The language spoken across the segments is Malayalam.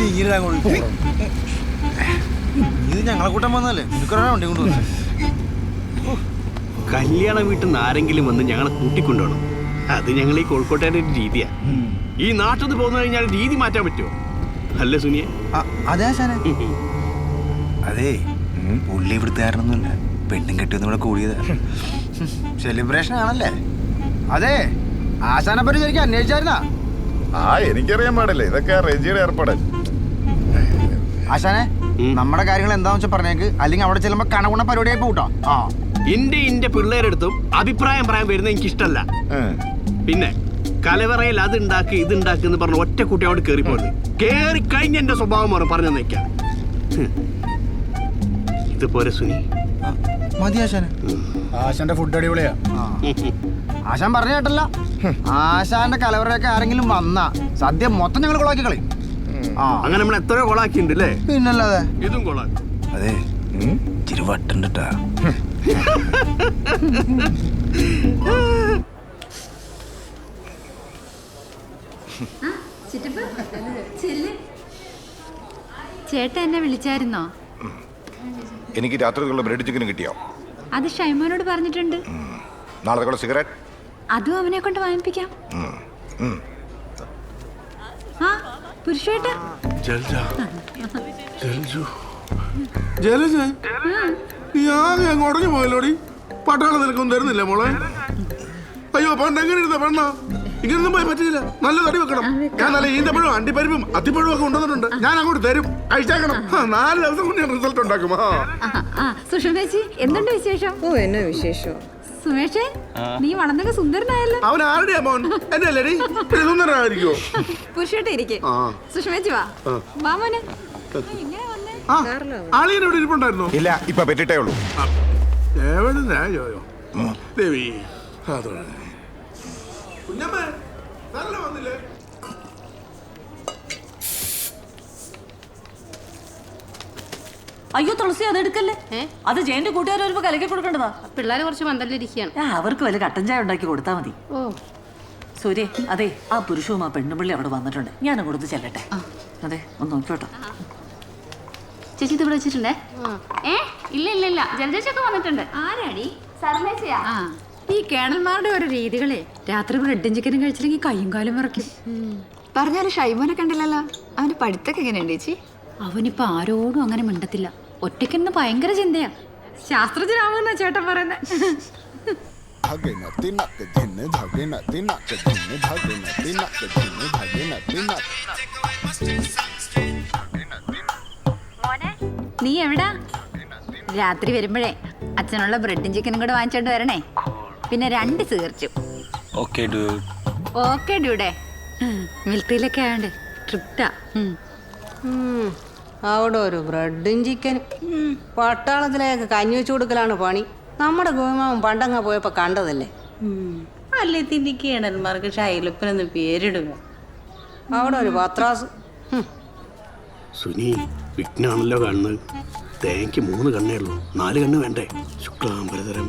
നീ ഇങ്ങനെ അങ്ങോട്ട് ഇത് ഞങ്ങളെ കൂട്ടം വന്നല്ലേ നിനക്കൊരാളെ വണ്ടി കൊണ്ടുവന്നു കല്യാണ വീട്ടിൽ നിന്ന് ആരെങ്കിലും വന്ന് ഞങ്ങളെ കൂട്ടിക്കൊണ്ടുപോകണം. അത് ഞങ്ങൾ ഈ കോഴിക്കോട്ടുകാരുടെ ഒരു രീതിയാ. ഈ നാട്ടിൽ നിന്ന് പോകുന്ന കഴിഞ്ഞാൽ രീതി മാറ്റാൻ പറ്റുമോ? അല്ലേ സുനിയെ? അതെ ആശാനെ. അതെ പുള്ളി ഇവിടുത്തുകാരനൊന്നുമില്ല പെണ്ണും കെട്ടിയൊന്നും ഇവിടെ കൂടിയത്. സെലിബ്രേഷൻ ആണല്ലേ? അതെ ആശാനെ പറ്റി ശരിക്കും അന്വേഷിച്ചായിരുന്നാ? ആ എനിക്കറിയാൻ പാടില്ല. ഇതൊക്കെ റെജിയുടെ ഏർപ്പാടല്ലേ ആശാനെ നമ്മുടെ കാര്യങ്ങൾ എന്താന്ന് വെച്ചാൽ പറഞ്ഞേക്ക്. അല്ലെങ്കിൽ അവിടെ ചെല്ലുമ്പോ കണകുണ പരിപാടിയായി പോട്ടോ. ആ. എന്റെ എന്റെ പിള്ളേരെടുത്തും അഭിപ്രായം പറയാൻ വരുന്നത് എനിക്ക് ഇഷ്ടമല്ല പിന്നെ കലവറയിൽ അത് ഉണ്ടാക്കി ഇത് ഉണ്ടാക്കി എന്ന് പറഞ്ഞ ഒറ്റ കുട്ടി അവിടെ കയറി പോയത് കയറി കഴിഞ്ഞ എന്റെ സ്വഭാവം മാറും പറഞ്ഞു നിൽക്കാം ഇതുപോലെ സുനി. മതി ആശാനെ. ആശാന്റെ ഫുഡ് അടിപൊളിയാ. ആശാൻ പറഞ്ഞ കേട്ടല്ല. ആശാന്റെ കലവറയൊക്കെ ആരെങ്കിലും വന്നാ സദ്യ മൊത്തം ഞങ്ങൾ കൊളാക്കി കളയും. അങ്ങനെ നമ്മൾ എത്രയോ കൊളാക്കിണ്ട് അല്ലേ പിന്നല്ലാതെ. ഇതും കൊളാക്കും അതെ. ഉം. ചേട്ട എന്നെ വിളിച്ചായിരുന്നോ? എനിക്ക് രാത്രിക്കുള്ള ബ്രെഡ് ചിക്കനും കിട്ടിയോ? അത് ഷൈമോനോട് പറഞ്ഞിട്ടുണ്ട്. നാളെ സിഗരറ്റ്? അതും അവനെ കൊണ്ട് വാങ്ങിപ്പിക്കാം. പുരുഷേട്ട. ജലജ. അങ്ങ് ഉടഞ്ഞു പോയല്ലോടി? പട്ടാളം നിനക്കൊന്നും തരുന്നില്ല മോളെ? അയ്യോ പണ്ട് എങ്ങനെ ഇരുന്ന പെണ്ണ? ഇങ്ങനൊന്നും പോയി പറ്റില്ല നല്ല തടി വെക്കണം. ഞാൻ നല്ല ഈന്തപ്പഴവും അണ്ടിപ്പരിപ്പും അത്തിപ്പഴവും ഒക്കെ കൊണ്ടുവന്നിട്ടുണ്ട്. ഞാൻ അങ്ങോട്ട് തരും. കഴിച്ചേക്കണം. നാല് ദിവസം കൊണ്ട് ഞാൻ റിസൾട്ട് ഉണ്ടാക്കും. ആ. സുഷമേച്ചി എന്തുണ്ട് വിശേഷം? ഓ എന്നാ വിശേഷം? സുമേഷേ നീ വളർന്നൊക്കെ സുന്ദരനായല്ലോ. അവൻ ആരുടെ മോൻ? എന്റെ അല്ലേടി സുന്ദരനായിരിക്കോ പുരുഷേട്ട ഇരിക്കെ. സുഷമേച്ചി വാ. വാ മോനെ. ഇങ്ങനെ വന്നേ. ആ ആളിയൻ ഇവിടെ ഇരിപ്പുണ്ടായിരുന്നോ? ഇല്ല ഇപ്പൊ പറ്റിട്ടേ ഉള്ളൂ. ചോയോ ദേവി അതോടെ കുഞ്ഞമ്മേ നല്ല വന്നില്ലേ? അയ്യോ തുളസി അത് എടുക്കല്ലേ? അത് ജയന്റെ കൂട്ടുകാർ വരുമ്പോ കലക്കി കൊടുക്കേണ്ടതാ. പിള്ളേരെ കുറച്ച് മന്ദലിരിക്കുകയാണ്. അവർക്ക് വല്ല കട്ടൻ ചായ ഉണ്ടാക്കി കൊടുത്താ മതി. ഓ. സൂര്യ അതെ ആ പുരുഷവും ആ പെണ്ണുപിള്ളി അവിടെ വന്നിട്ടുണ്ട്. ഞാൻ അങ്ങോട്ട് ചെല്ലട്ടെ. അതെ ഒന്ന് നോക്കിയോട്ടോ ചേച്ചി ഇത് ഇവിടെ വെച്ചിട്ടുണ്ടേ? ഏ? ഇല്ല ഇല്ല ഇല്ല. ജലജേച്ചൊക്കെ വന്നിട്ടുണ്ട്. ആരാടി? സർമേച്ചയാ ഈ കേണൽമാരുടെ ഓരോ രീതികളെ രാത്രി ബ്രെഡും ചിക്കനും കഴിച്ചില്ലെങ്കിൽ കയ്യും കാലും വിറക്കും പറഞ്ഞാലും ഷൈമോനെ കണ്ടില്ലല്ലോ? അവന് പഠിത്തൊക്കെ എങ്ങനെയുണ്ട് ചേച്ചി? അവനിപ്പോ ആരോടും അങ്ങനെ മിണ്ടത്തില്ല. ഒറ്റയ്ക്കെന്ന് ഭയങ്കര ചിന്തയാ ശാസ്ത്രജ്ഞനാമെന്നാ ചേട്ടൻ പറയുന്നത് धागे नती नक धिन धागे नती नक धिन धागे नती नक धिन धागे नती नक നീ എവിടാ രാത്രി വരുമ്പോഴേ അച്ഛനുള്ള ബ്രെഡും ചിക്കനും കൂടെ വാങ്ങിച്ചോണ്ട് വരണേ പിന്നെ രണ്ട് തീർച്ചും ഓക്കെ ഓക്കെ ഡ്യൂടെ മിൽത്തിയിലൊക്കെ ആയോണ്ട് ട്രിപ്റ്റാ അവിടെ ഒരു ബ്രെഡും ചിക്കനും പട്ടാളത്തിലേക്ക് കഞ്ഞി വെച്ചു കൊടുക്കലാണ് പണി. നമ്മുടെ ഗോമാവൻ പണ്ടങ്ങ പോയപ്പോ കണ്ടതല്ലേ? അല്ലേ തിന്നിക്കേണന്മാർക്ക് കേണന്മാർക്ക് ഷൈലപ്പനെന്ന് പേരിടുക. അവിടെ ഒരു പത്രാസ്. സുനി വിഘ്നാണല്ലോ കാണുന്നത്. തേങ്ങയ്ക്ക് മൂന്ന് കണ്ണേ ഉള്ളൂ. നാല് കണ്ണ് വേണ്ടേ? ശുക്ലാംബരതരം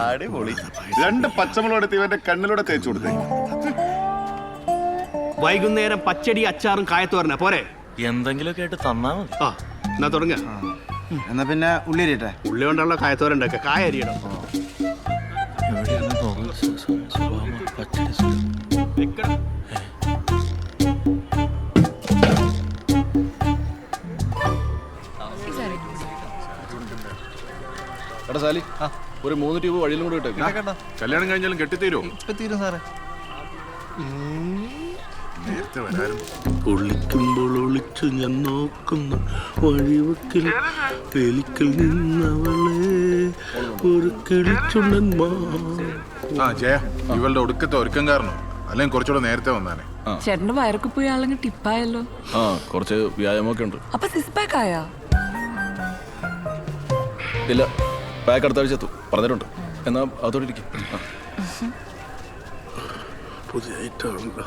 അടിപൊളി. രണ്ട് പച്ചമുളക് എടുത്ത് ഇവന്റെ കണ്ണിലൂടെ തേച്ചു കൊടുത്തേ. വൈകുന്നേരം പച്ചടി അച്ചാറും കായത്തോരന പോരെ. എന്തെങ്കിലുമൊക്കെ ആയിട്ട് തന്നാ മതി. ആ എന്നാ തുടങ്ങ. എന്നാ പിന്നെ ഉള്ളി അരിയട്ടെ. ഉള്ളി കൊണ്ടുള്ള കായത്തോരൻ ഉണ്ടാക്കുക കായ അരിയണം. എവിടെയാണ് പച്ചടി എടാ സാലി. ഒരു മൂന്ന് ട്യൂബ് വഴിയിലും കൂടെ ഇട്ടേക്ക് കല്യാണം കഴിഞ്ഞാലും കെട്ടിത്തീരോ തീരും സാറേ ഒളിക്കുമ്പോൾ ഒളിച്ചു ഞാൻ നോക്കുന്ന വഴിവക്കിൽ വേലിക്കൽ നിന്നവളെ ഒരു കിളിച്ചുണ്ടൻ മാ. ആ ജയ ഇവളുടെ ഒടുക്കത്തെ ഒരുക്കം കാരണം. അല്ലെങ്കിൽ കുറച്ചുകൂടെ നേരത്തെ വന്നാനെ. ചേട്ടന്റെ വയറൊക്കെ പോയി ആളങ്ങ് ടിപ്പായല്ലോ. ആ കുറച്ച് വ്യായാമമൊക്കെ ഉണ്ട്. അപ്പൊ സിക്സ് പാക്ക് ആയാ ഇല്ല. പാക്ക് അടുത്ത ആഴ്ച എത്തും. പറഞ്ഞിട്ടുണ്ട്. എന്നാ അതോടെ ഇരിക്കും പുതിയ ഐറ്റമാണല്ലോ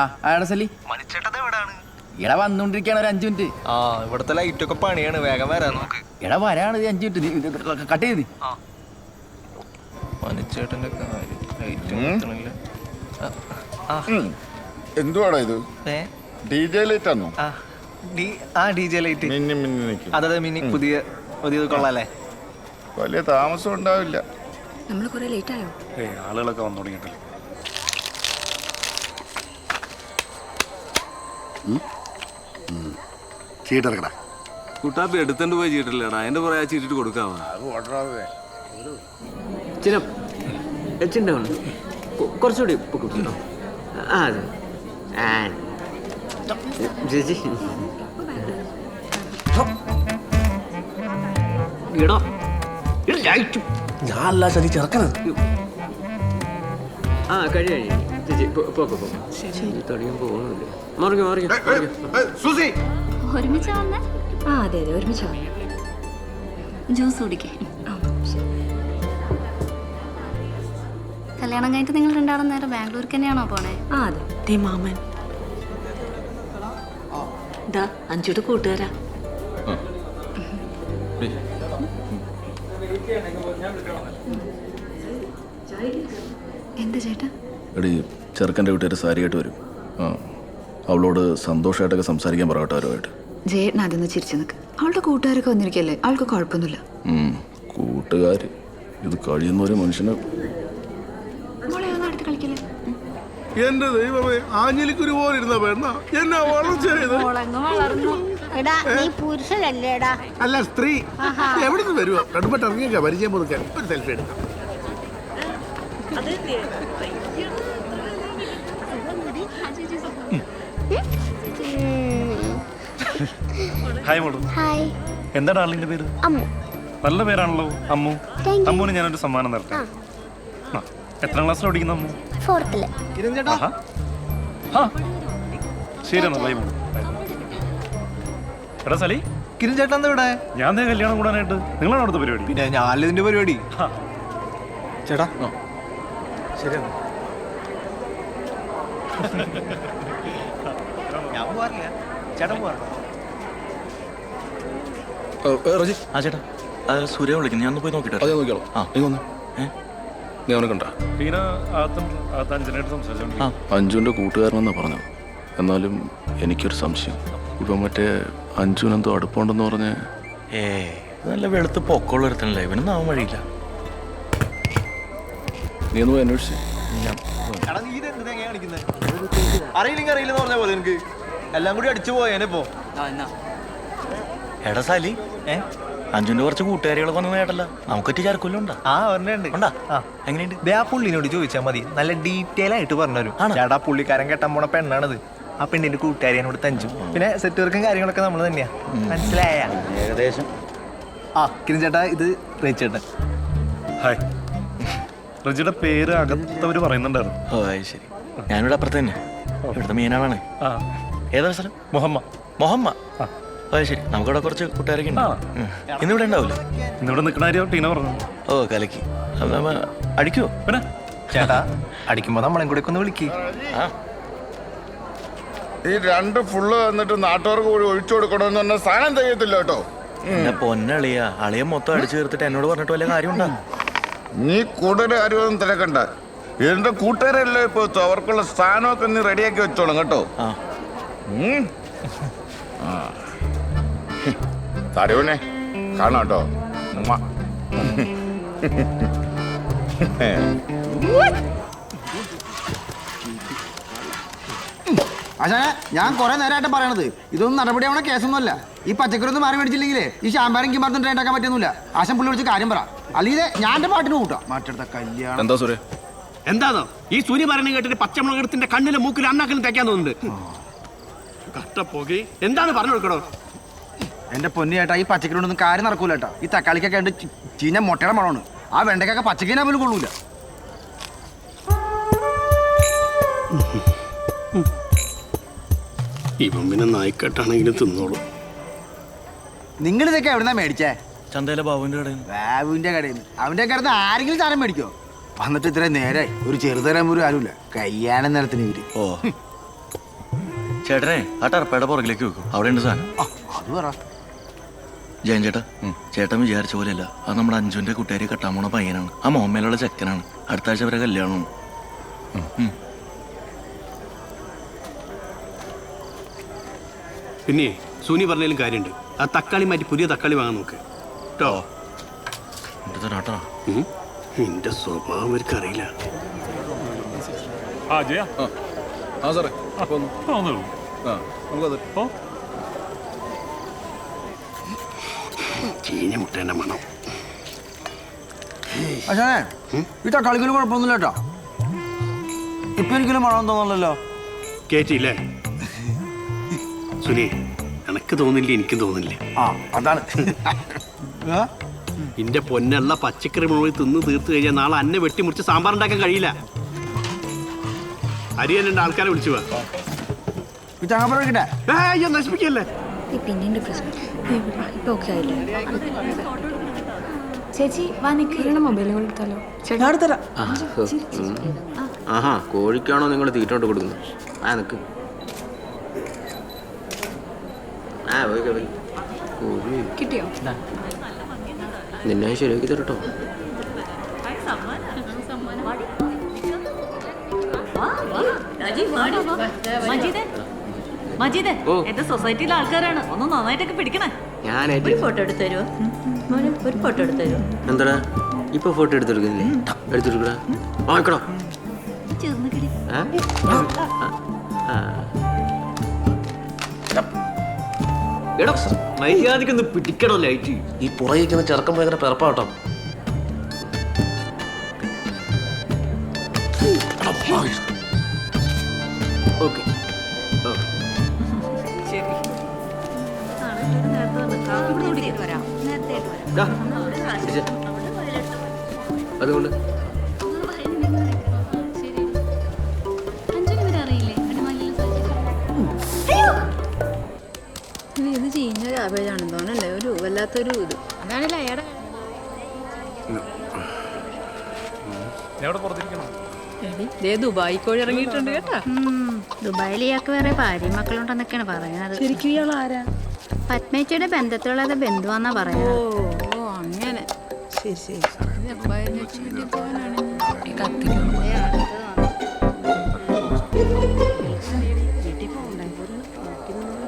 ആ ആടെ സല്ലി എടാ വന്നോണ്ടിരിക്കാണ് ഒരു അഞ്ചു മിനിറ്റ്. ആ ഇവിടത്തെ ലൈറ്റൊക്കെ പണിയാണ്. വേഗം വരാൻ നോക്ക് എടാ വരാണ് ഇത് അഞ്ചു മിനിറ്റ്. കട്ട് ചെയ്ത്. മനുച്ചേട്ടന്റെ കാര്യം ലൈറ്റ് ആ, എന്തുവാടാ ഇത്? ഏ? ഡി ജെ ലൈറ്റ് ആണോ? ആ, ഡി- ജെ ലൈറ്റ്. മിന്നി മിന്നി നിൽക്കും അതെ മിനി പുതിയ പുതിയത് കൊള്ളാല്ലേ? വലിയ താമസം ഉണ്ടാവില്ല. നമ്മൾ കുറെ ലേറ്റ് ആയോ? ആളുകളൊക്കെ വന്നു തുടങ്ങിയിട്ടില്ല. ചീട്ടെടുക്കടാ കുട്ടാപ്പി എടുത്തോണ്ട് പോയി ചീട്ടില്ലടാ അതിന്റെ പുറകെ ചീട്ടിട്ട് കൊടുക്കാവാ ചില കുറച്ചുകൂടി പൊക്കിട്ടോ ആ അതെ. ആ. ചേച്ചി. ഇടോ ഞാൻ അല്ല ചെറുക്കണത് ആ കഴി കഴി ചേച്ചി പോക്കോ പോക്കോ തടിയും പോകുന്നുണ്ട്. മറിഞ്ഞു സൂസി. ഒരുമിച്ച് വന്നേ. ആ അതെ അതെ ഒരുമിച്ച് പറയാം ജ്യൂസ് കുടിക്കേ. കല്യാണം കഴിഞ്ഞിട്ട് നിങ്ങൾ രണ്ടാളും നേരെ ബാംഗ്ലൂർക്ക് തന്നെയാണോ പോണേ? ആ അതെ. ദേ മാമൻ. ദാ അഞ്ചുടെ കൂട്ടുകാരാ. എന്താ ചേട്ടാ? എടി ചെറുക്കന്റെ വീട്ടുകാർ സാരിയായിട്ട് വരും. ആ അവളോട് സന്തോഷമായിട്ടൊക്കെ സംസാരിക്കാൻ പറയട്ടെ അവരുമായിട്ട്. ജയേട്ടൻ അതൊന്ന് ചിരിച്ചു നിൽക്ക് അവളുടെ കൂട്ടുകാരൊക്കെ വന്നിരിക്കല്ലേ? അവൾക്ക് കുഴപ്പമൊന്നുമില്ല. കൂട്ടുകാർ ഇത് കഴിയുന്ന ഒരു മനുഷ്യന് എന്റെ ദൈവമേ ആഞ്ഞിലിക്കുരു പോലെ ഇരുന്ന പെണ്ണ. എന്നാ വളർച്ച ചെയ്ത് എടാ നീ പുരുഷനല്ലേടാ അല്ല സ്ത്രീ. എവിടെ നിന്ന് വരുവാ? കടുപ്പട്ട് ഇറങ്ങിയൊക്കെ പരിചയം പുതുക്കാൻ. ഒരു സെൽഫി എടുക്കാം. ഹായ് മോളു. ഹായ് എന്താ ഡാർലിന്റെ പേര്? അമ്മു. നല്ല പേരാണല്ലോ അമ്മു. അമ്മുവിന് ഞാനൊരു സമ്മാനം തരട്ടെ? എത്രാം ക്ലാസ്സിൽ പഠിക്കുന്ന അമ്മു? ഫോർത്തിൽ ശരി എന്നാ ബൈ മോളു എടാ സലി. കിരൺ ചേട്ടൻ എന്താ ഇവിടെ? ഞാൻ കല്യാണം കൂടാനായിട്ട്. നിങ്ങളാണ് അവിടുത്തെ പരിപാടി? പിന്നെ ഞാൻ ഇതിന്റെ പരിപാടി. ചേട്ടാ. ശരിയാണ്. ഞാൻ പോവാറില്ല. ചേട്ടൻ പോവാറില്ല റജി? ആ ചേട്ടാ. അത് സൂര്യ വിളിക്കുന്നു. ഞാൻ ഒന്ന് പോയി നോക്കിട്ടോ അതെ നോക്കിയോളാം ആ. നീ വന്ന്? നീ അവനെ കണ്ട. അഞ്ജുവിന്റെ കൂട്ടുകാരനെന്നാ പറഞ്ഞത്. എന്നാലും എനിക്കൊരു സംശയം. ഇപ്പം മറ്റേ അഞ്ജുവിനെന്തോ അടുപ്പമുണ്ടെന്ന് പറഞ്ഞ് ഏ നല്ല വെളുത്ത് പൊക്കമുള്ള ഒരുത്തനല്ലേ? ഇവനൊന്നും ആവാൻ വഴിയില്ല. നീ ഒന്ന് പോയി അന്വേഷിച്ച്. അറിയില്ലെങ്കിൽ അറിയില്ലെന്ന് പറഞ്ഞ പോലെ എനിക്ക്. എല്ലാം കൂടി അടിച്ചു പോയേനെ ഇപ്പോ. എടാ സാലി. ഏ? അഞ്ജുവിന്റെ കുറച്ച് കൂട്ടുകാരികളൊക്കെ വന്നു കേട്ടല്ല നമുക്കൊറ്റ ചാർക്കൊല്ലം ഉണ്ടാ ആ ഒരെണ്ണുണ്ട് ഉണ്ടാ? എങ്ങനെയുണ്ട്? ദേ ആ പുള്ളിനോട് ചോദിച്ചാൽ മതി. നല്ല ഡീറ്റെയിൽ ആയിട്ട് പറഞ്ഞുതരും. ചേട്ടാ പുള്ളിക്കാരൻ കെട്ടാൻ പോണ പെണ്ണാണത്. ആ പെണ്ണിന്റെ കൂട്ടുകാരിയോട് തഞ്ചു. പിന്നെ സെറ്റ് വർക്കും കാര്യങ്ങളൊക്കെ നമ്മൾ തന്നെയാ. മനസ്സിലായ? ഏകദേശം. ആ കിരൺ ചേട്ടാ ഇത് റേച്ചേട്ട ഹായ്. റജിയുടെ പേര് അകത്തവര് പറയുന്നുണ്ടായിരുന്നു. ഓ അത് ശരി. ഞാനിവിടെ അപ്പുറത്ത് തന്നെ. ഇവിടുത്തെ മീനാണ് ഏതാ സ്ഥലം? മുഹമ്മ. മുഹമ്മ? അത് ശരി. നമുക്കവിടെ കുറച്ച് കൂട്ടുകാരൊക്കെ ഉണ്ട്. ഉം. ഇന്നിവിടെ ഉണ്ടാവില്ല ഇന്നിവിടെ നിൽക്കണ കാര്യം ടീന പറഞ്ഞു? ഓ കലക്കി. അത് നമ്മ അടിക്കുവോ? പിന്നെ? ചേട്ടാ അടിക്കുമ്പോ നമ്മളെ കൂടെ ഒന്ന് വിളിക്ക്. ആ. ഈ രണ്ട് ഫുള്ള് വന്നിട്ട് നാട്ടുകാർക്ക് കൂടി ഒഴിച്ചു കൊടുക്കണമെന്ന് പറഞ്ഞ സാധനം തികയത്തില്ല കേട്ടോ. എന്നെ പൊന്നളിയ അളിയ മൊത്തം അടിച്ചു തീർത്തിട്ട് എന്നോട് പറഞ്ഞിട്ട് വല്ല കാര്യമുണ്ടോ? നീ കൂടുതൽ കാര്യമൊന്നും തിരക്കണ്ട. എന്റെ കൂട്ടുകാരല്ലേ ഇപ്പൊ അവർക്കുള്ള സ്ഥാനമൊക്കെ നീ റെഡിയാക്കി വെച്ചോളും കേട്ടോ. ഉം. ആ. തരുവനെ. കാണാം കേട്ടോ ഉമ്മ. ആശാനെ ഞാൻ കുറെ നേരമായിട്ട് പറയണത്. ഇതൊന്നും നടപടിയാവണ കേസൊന്നുമല്ല. ഈ പച്ചക്കറി ഒന്നും മാറി മേടിച്ചില്ലെങ്കിലേ ഈ ശാമ്പാരം കിമ്പാർത്തും ട്രെയിൻ ഉണ്ടാക്കാൻ പറ്റുന്നില്ല. ആശം പുള്ളി വിളിച്ച് കാര്യം പറ. അല്ലെങ്കിൽ ഞാൻ എന്റെ പാട്ടിന് കൂട്ടാം. മാറ്റെടുത്ത കല്യാണം. എന്താ സൂര്യ എന്താണോ ഈ സൂര്യ പറയുന്നത് കേട്ടിട്ട് പച്ചമുളകത്തിന്റെ കണ്ണിലെ മൂക്കിൽ അണ്ണാക്കിലും തേക്കാൻ തോന്നുന്നുണ്ട്. കട്ടപ്പോകി എന്താണ് പറഞ്ഞു കൊടുക്കണോ? എന്റെ പൊന്നു ചേട്ടാ ഈ പച്ചക്കറി കൊണ്ടൊന്നും കാര്യം നടക്കൂല കേട്ടാ. ഈ തക്കാളിക്കൊക്കെ ഉണ്ട് ചീഞ്ഞ മുട്ടയുടെ മണമാണ്. ആ വെണ്ടയ്ക്കൊക്കെ പച്ചക്കറിനെ പോലും കൊള്ളൂല. ഇവൻ പിന്നെ നായിക്കട്ടാണെങ്കിലും തിന്നോളൂ. നിങ്ങൾ ഇതൊക്കെ എവിടുന്നാ മേടിച്ചേ? ചന്തയിലെ ബാബുവിന്റെ കടയിൽ ബാബുവിന്റെ കടയിൽ അവന്റെ കടന്ന് ആരെങ്കിലും സാധനം മേടിക്കോ? വന്നിട്ട് ഇത്ര നേരെ ഒരു ചെറുതരം പോലും ആരുമില്ല. കയ്യാനം നിലത്തിന് ഇവർ. ഓ. ചേട്ടനെ ആ ടർപ്പയുടെ പുറകിലേക്ക് വെക്കും. അവിടെ ഉണ്ട് സാധനം അത് പറ. ജയൻ ചേട്ടാ ചേട്ടൻ വിചാരിച്ച പോലെയല്ല. അത് നമ്മുടെ അഞ്ചുവിന്റെ കുട്ടിയെ കെട്ടാൻ പോണ പയ്യനാണ്. ആ മോമ്മയിലുള്ള ചെക്കനാണ്. അടുത്ത ആഴ്ച വരെ കല്യാണമാണ് പിന്നെ സൂനി പറഞ്ഞാലും കാര്യമുണ്ട്. ആ തക്കാളി മാറ്റി പുതിയ തക്കാളി വാങ്ങാൻ നോക്ക്. കേട്ടോ? എന്റെ സ്വഭാവം അവർക്ക് അറിയില്ല ആ ജയ. ആ സാറേ. ആ നമുക്കത് ചീഞ്ഞ മുട്ടേന്റെ മണം. അച്ഛനെ ഈ കളിക്കലും കുഴപ്പമൊന്നുമില്ല കേട്ടോ. ഇപ്പൊ ഒരിക്കലും മണം തോന്നല്ലോ കേറ്റിയില്ലേ? സുനി എനക്ക് തോന്നില്ല എനിക്കും തോന്നില്ല? ആ അതാണ്. എന്റെ പൊന്നുള്ള പച്ചക്കറി മുഴുവൻ തിന്ന് തീർത്തു കഴിഞ്ഞാൽ നാളെ അന്നെ വെട്ടിമുറിച്ച് സാമ്പാർ ഉണ്ടാക്കാൻ കഴിയില്ല. അരിയൻ രണ്ട് ആൾക്കാരെ വിളിച്ചു വാ. ഈ അയ്യോ പിന്നീട് പ്രശ്നം. ഇപ്പൊ ഓക്കെ ആയില്ലേ? ചേച്ചി വാ നിൽക്കുന്ന മൊബൈലും കൂടെ എടുത്താലോ ചേട്ടാ അടുത്തരാ ആഹാ കോഴിക്കാണോ നിങ്ങൾ തീറ്റോട്ട് കൊടുക്കുന്നത്? ആ നിക്ക്. ആ പോയി പോയി കോഴി. കിട്ടിയോ? നിന്നെ ശരിയാക്കി തരട്ടോ. മജീദേ. മജീദേ. എന്റെ സൊസൈറ്റിയിലെ ആൾക്കാരാണ്. ഒന്ന് നന്നായിട്ടൊക്കെ പിടിക്കണേ. ഞാൻ ഒരു ഫോട്ടോ എടുത്തു തരുമോ ഒരു ഫോട്ടോ എടുത്തു തരുമോ എന്താടാ? ഇപ്പൊ ഫോട്ടോ എടുത്തെടുക്കുന്നില്ലേ? എടുത്തെടുക്കടാ. വാങ്ങിക്കടോ മര്യാദക്കൊന്ന് പിടിക്കണോ ലൈറ്റ്. ഈ പുറകിരിക്കുന്ന ചെറുക്കം ഭയങ്കര പിറപ്പാട്ടോ ഓക്കെ. അതുകൊണ്ട്. ഇത് ചീഞ്ഞ ക്യാബേജാണെന്ന് തോന്നല്ലേ ഒരു വല്ലാത്തൊരു ഇത്. അതാണല്ലേ അയാടെ? ദുബായ് കോഴി ഇറങ്ങിയിട്ടുണ്ട് കേട്ടാ. ദുബായിൽ ഇയാൾക്ക് വേറെ ഭാര്യ മക്കളുണ്ടെന്നൊക്കെയാണ് പറയുന്നത്. ശരിക്കും ഇയാൾ ആരാ പത്മേച്ചയുടെ ബന്ധത്തിലുള്ള ബന്ധുവാന്നാ പറയുന്നത്. ശരി ശരി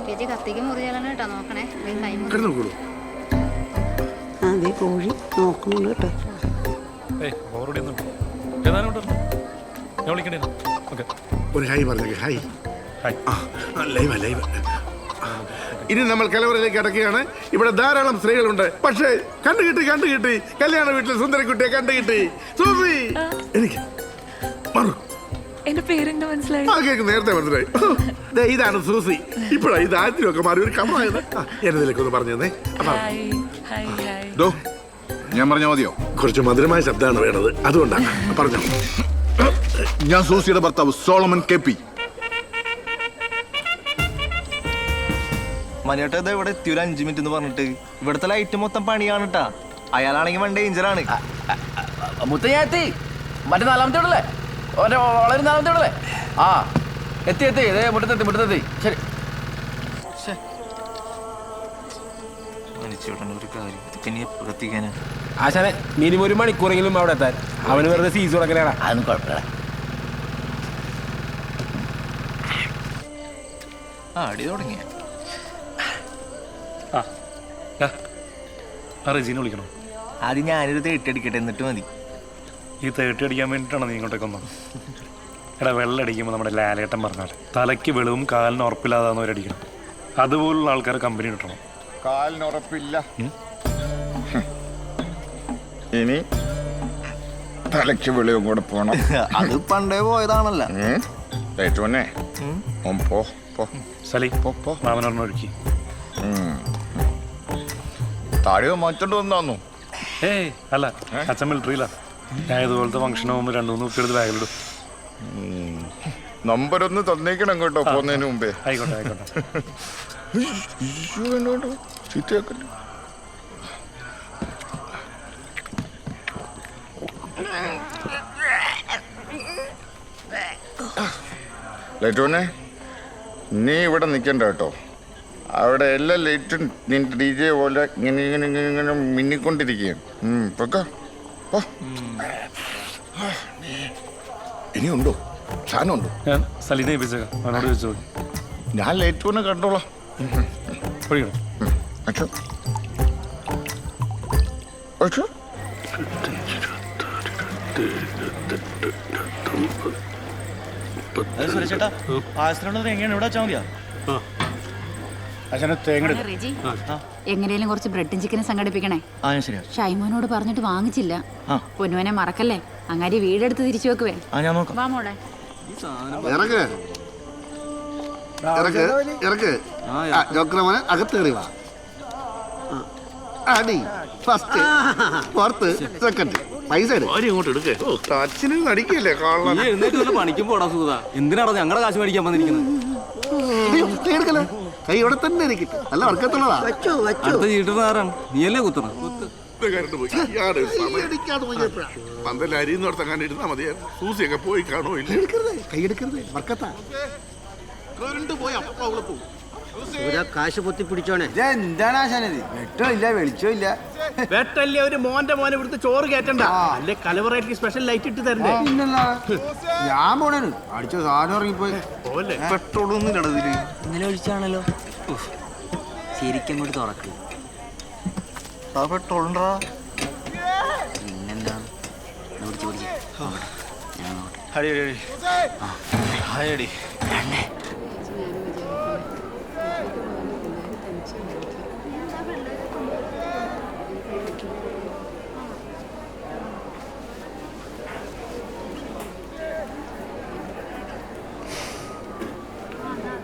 ചേച്ചി കത്തിക്ക് മുറിയാലാണ് കേട്ടോ നോക്കണേ. അതേ കോഴി നോക്കുന്നുണ്ട് കേട്ടോ. ഞാൻ വിളിക്കണേ. ഓക്കെ. ഒരു ഹായ് പറഞ്ഞേക്ക്. ഹായ്. ആ ലൈവ ലൈവ്. ഇനി നമ്മൾ കലവറയിലേക്ക് അടക്കുകയാണ് ഇവിടെ ധാരാളം സ്ത്രീകളുണ്ട്. പക്ഷേ കണ്ടു കിട്ടി കണ്ടു കിട്ടി. കല്യാണ വീട്ടിൽ സുന്ദരക്കുട്ടിയെ കണ്ടു കിട്ടി. സൂസി എനിക്ക് എന്റെ മനസ്സിലായി? ആ കേക്ക് നേരത്തെ മനസ്സിലായി. ദേ, ഇതാണ് സൂസി. ഇപ്പോഴാ ഇത് ആദ്യമൊക്കെ മാറി ഒരു കമ്മായത് എന്നതിലേക്ക് ഒന്ന് പറഞ്ഞു തന്നെ ഡോ ഞാൻ പറഞ്ഞ മതിയോ? കുറച്ച് മധുരമായ ശബ്ദമാണ് വേണ്ടത്. അതുകൊണ്ടാണ് പറഞ്ഞോ. ഞാൻ സൂസിയുടെ ഭർത്താവ് സോളമൻ കെ പി. മനിയേട്ടാ ഇത് ഇവിടെ എത്തിയൊരു അഞ്ച് അഞ്ചു മിനിറ്റ് എന്ന് പറഞ്ഞിട്ട്. ഇവിടുത്തെ ലൈറ്റ് മൊത്തം പണിയാണ് കേട്ടാ അയാളാണെങ്കിൽ വൺ ഡേഞ്ചറാണ് എത്തി. മറ്റേ നാലാമത്തെ വീടല്ലേ ഓന്റെ വളരെ നാലാമത്തെ വീടല്ലേ ആ എത്തി എത്തി. ഇതേ മുട്ടത്തെത്തി മുട്ടത്തെത്തി ശരി. ആശാനെ മിനിമം ഒരു മണിക്കൂറെങ്കിലും അവിടെ എത്താൻ. അവന് വെറുതെ സീസ് കൊടുക്കലാണ് അതൊന്നും കുഴപ്പമില്ല. ആ അടി തുടങ്ങിയ. ആ റെജീനെ വിളിക്കണം? ആദ്യം ഞാനൊരു തേട്ടടിക്കട്ടെ എന്നിട്ട് മതി. ഈ തേട്ടി അടിക്കാൻ വേണ്ടിയിട്ടാണ് നീ ഇങ്ങോട്ടേക്ക് വന്നത്. എടാ വെള്ളടിക്കുമ്പോൾ നമ്മുടെ ലാലേട്ടൻ പറഞ്ഞാൽ തലയ്ക്ക് വെളിവും കാലിന് ഉറപ്പില്ലാതാന്നവരടിക്കണം അതുപോലുള്ള ആൾക്കാർ കമ്പനി കിട്ടണം. കാലിന് ഉറപ്പില്ല. ഇനി തലയ്ക്ക് വെളിയും കൂടെ പോണം. അത് പണ്ടേ പോയതാണല്ലോ. ഏറ്റവുന്നെ ഓൻ പോ പോ. സലി പോ പോ. മാമനൊരെണ്ണം ഏയ് അല്ല അച്ഛൻ മിലിറ്ററിയില്ല ഞാൻ ഇതുപോലത്തെ ഫംഗ്ഷൻ പോകുമ്പോൾ രണ്ടു മൂന്ന് കുപ്പിയെടുത്ത് ബാഗിലിടും നമ്പർ ഒന്ന് തന്നേക്കണം കേട്ടോ പോകുന്നതിന് മുമ്പേ. ആയിക്കോട്ടെ ആയിക്കോട്ടെ. എന്നോട് ചീത്തയാക്കല്ലേ? ലൈറ്റോനെ നീ ഇവിടെ നിൽക്കണ്ട കേട്ടോ. അവിടെ എല്ലാ ലൈറ്റും നിന്റെ ഡി ജെ പോലെ ഇങ്ങനെ ഇങ്ങനെ ഇങ്ങനെ ഇങ്ങനെ മിന്നിക്കൊണ്ടിരിക്കുകയാണ്. പൊക്കോ. പോ. ഇനിയുണ്ടോ? സാധനമുണ്ടോ? ഞാൻ സലീനെ ഏൽപ്പിച്ചേക്കാം. അവനോട് ചോദിച്ചു നോക്കി. ഞാൻ ലൈറ്റോനെ കണ്ടോളാം. ഒഴിക്കണം അച്ഛോ. അച്ഛോ. സുരേഷേട്ടാ ആശ്രമത്തിൽ എങ്ങനെയാണ്? ഇവിടെ വെച്ചാൽ മതിയാ? എങ്ങനെയും കുറച്ച് ബ്രെഡും ചിക്കനും സംഘടിപ്പിക്കണേ? ആ ശരിയാ. ഷൈമോനോട് പറഞ്ഞിട്ട് വാങ്ങിച്ചില്ല. പൊന്നുവനെ മറക്കല്ലേ? അങ്ങാരി വീടെടുത്ത് തിരിച്ചു വെക്കുവേ. വാ മോളെ. വാ. ആ. അടി ഫസ്റ്റ് ഫോർത്ത് സെക്കൻഡ് പൈസ ഇങ്ങോട്ട് എടുക്കേ. ടച്ചിന് നടിക്കല്ലേ കാണാൻ പണിക്കും പോടാ എന്തിനാണോ ഞങ്ങളുടെ കാശ് മേടിക്കാൻ വന്നിരിക്കുന്നത്? കൈ ഇവിടെ തന്നെ ഇരിക്കട്ടെ നല്ല വർക്കത്തുള്ളതാ. അടുത്ത ചീട്ടുന്ന ആരാണ്? നീയല്ലേ കുത്തണം? പന്തല്ല ഇരുന്നാ സൂസിയൊക്കെ പോയി കാണോ ഇല്ല? വർക്കത്താ. പോയി അപ്പ അവൾ പോകും. കാശ് പൊത്തി പിടിച്ചോണേ. എന്താണ് ആശാനത്? വെട്ടോ ഇല്ല വെളിച്ചോ ഇല്ല. വെട്ടല്ലേ ഒരു മോന്റെ മോനെ ഇവിടുത്തെ ചോറ് കയറ്റണ്ട അല്ലേ കലവറേറ്റ് സ്പെഷ്യൽ ലൈറ്റ് ഇട്ട് തരണ്ടേ? ഞാൻ പോണേന്. അടിച്ച സാധനം ഇറങ്ങിപ്പോയി. പോലെ. പെട്രോളൊന്നും ഇടതിൽ ഇന്നലെ ഒഴിച്ചാണല്ലോ. ശരിക്കും അങ്ങോട്ട് തുറക്ക്. പിടിച്ച് പിടിച്ച്. ഞാൻ നോക്കട്ടെ ഹരി ഹരി ഹായ് അടി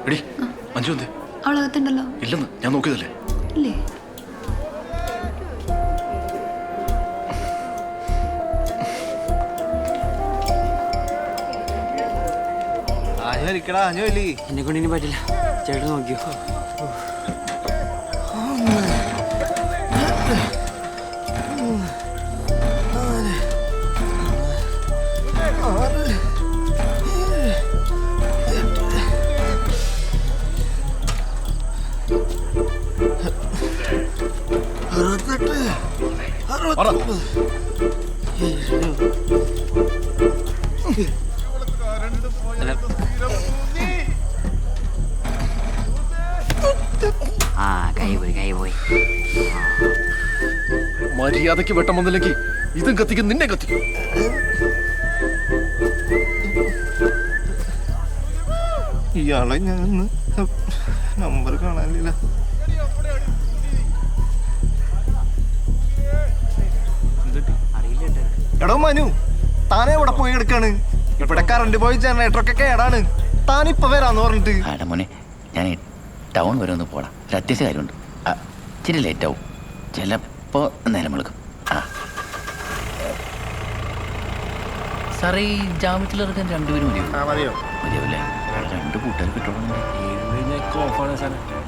എടി അഞ്ചു എന്തേ? അവളകത്തുണ്ടല്ലോ. ഇല്ലെന്ന് ഞാൻ നോക്കിയതല്ലേ? ഇല്ലേ? എന്നെ കൊണ്ട് ഇനി പറ്റില്ല. ചേട്ടൻ നോക്കിയോ? ആ കൈ പോയി കൈ പോയി. മര്യാദയ്ക്ക് വെട്ടം വന്നില്ലെങ്കിൽ ഇതും കത്തിക്കും നിന്നെ കത്തിക്കും. ഇയാളെ ഞാൻ എടോ മനു താനെ ഇവിടെ പോയി എടുക്കാണ്? ഇവിടെ കറണ്ട് പോയി ജനറേറ്റർ ഒക്കെ കേടാണ്. താനിപ്പൊ വരാന്ന് പറഞ്ഞിട്ട്. ആടാ മോനെ ഞാൻ ടൗൺ വരെ ഒന്ന് പോടാ. ഒരു അത്യാവശ്യ കാര്യമുണ്ട്. ആ, ഇച്ചിരി ലേറ്റ് ആവും. ചിലപ്പോൾ നേരം വിളിക്കും. ആ. സാറേ ഈ ജാമ്യത്തിലിറക്കാൻ രണ്ടുപേരും മതിയോ? മതിയോ? മതിയാവില്ലേ? രണ്ട് കൂട്ടുകാർ കിട്ടണം ഓഫാണ് സാധനം